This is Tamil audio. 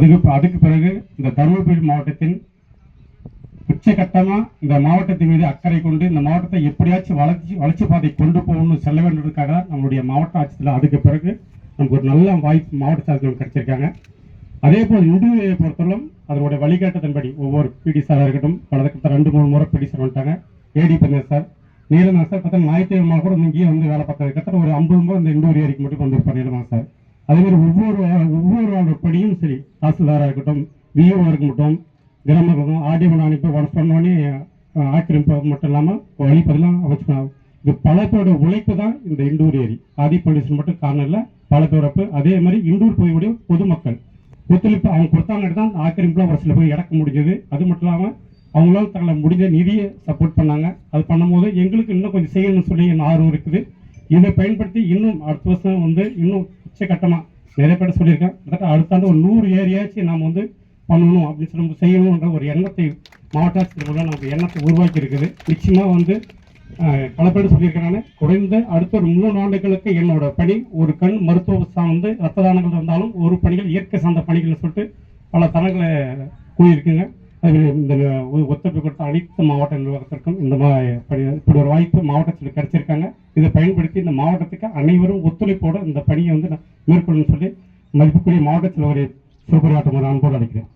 அதுக்கு அதுக்கு பிறகு இந்த தருமபுரி மாவட்டத்தின் உச்சகட்டமா இந்த மாவட்டத்தின் மீது அக்கறை கொண்டு இந்த மாவட்டத்தை எப்படியாச்சும் வளர்ச்சி வளர்ச்சி பாதை கொண்டு போகணும்னு செல்ல வேண்டியதுக்காக நம்மளுடைய மாவட்ட ஆட்சியில் அதுக்கு பிறகு நமக்கு ஒரு நல்ல வாய்ப்பு மாவட்ட ஆட்சியர் கிடைச்சிருக்காங்க. அதே போல் இந்துவையை பொறுத்தவரைக்கும் அதனுடைய வழிகாட்டுதன்படி ஒவ்வொரு பிடி சாராக இருக்கட்டும் கடந்த ரெண்டு மூணு முறை பிடி சார் வந்துட்டாங்க. ஏடி பண்ண சார் நீலமா சார் பார்த்தா ஞாயிற்றுக்கிழமை கூட இங்கேயே வந்து வேலை பார்த்தாங்க கிட்டத்தட்ட ஒரு ஐம்பது முறை இந்த இண்டோரி ஏரிக்கு மட்டும் கொண்டு நீலமா சார். அதே மாதிரி ஒவ்வொரு ஒவ்வொரு தாசில்தாராக இருக்கட்டும் விஓ இருக்கட்டும் கிராமம் ஆடியோ அனுப்பி ஒன் பண்ணோடனே ஆக்கிரமிப்பு மட்டும் இல்லாமல் வழி பதிலாம் இது பல பேரோட உழைப்பு தான் இந்த இண்டூர் ஏரி. ஆதி பண்டிஷன் மட்டும் காரணம் இல்லை பல பேரப்பு அதே மாதிரி இண்டூர் போயக்கூடிய பொதுமக்கள். ஒத்துழைப்பு அவங்க கொடுத்தாங்க தான் ஆக்கிரமிப்புலாம் ஒரு சில பேர் இறக்க முடிஞ்சது. அது மட்டும் இல்லாமல் அவங்களால தங்களை முடிஞ்ச நிதியை சப்போர்ட் பண்ணாங்க. அது பண்ணும்போது எங்களுக்கு இன்னும் கொஞ்சம் செய்யணும்னு சொல்லி என் ஆர்வம் இருக்குது. இதை பயன்படுத்தி இன்னும் அடுத்த வருஷம் வந்து இன்னும் உச்சகட்டமாக நிறைய பேர் சொல்லியிருக்கேன் கிட்டத்தட்ட அடுத்த ஆண்டு ஒரு நூறு ஏரியாச்சும் நாம் வந்து பண்ணணும் அப்படின்னு சொல்லி நம்ம செய்யணுன்ற ஒரு எண்ணத்தை மாவட்ட ஆட்சியர் மூலம் நமக்கு எண்ணத்தை உருவாக்கி இருக்குது நிச்சயமாக வந்து பல பேர் சொல்லியிருக்கிறாங்க. குறைந்த அடுத்த ஒரு மூணு ஆண்டுகளுக்கு என்னோட பணி ஒரு கண் மருத்துவ சார்ந்து ரத்த தானங்கள் இருந்தாலும் ஒரு பணிகள் இயற்கை சார்ந்த பணிகள்னு சொல்லிட்டு பல தரங்களை கூறியிருக்குங்க. இந்த ஒத்துழைப்பு கொடுத்த அனைத்து மாவட்ட நிர்வாகத்திற்கும் இந்த மாதிரி பணி இப்படி ஒரு வாய்ப்பு மாவட்டத்தில் கிடைச்சிருக்காங்க. இதை பயன்படுத்தி இந்த மாவட்டத்துக்கு அனைவரும் ஒத்துழைப்போடு இந்த பணியை வந்து நான் மேற்கொள்ளணும்னு சொல்லி மதிப்புக்குரிய மாவட்டத்தில் ஒரு சிறப்புரையாற்றும் ஒரு அன்போடு அழைக்கிறேன்.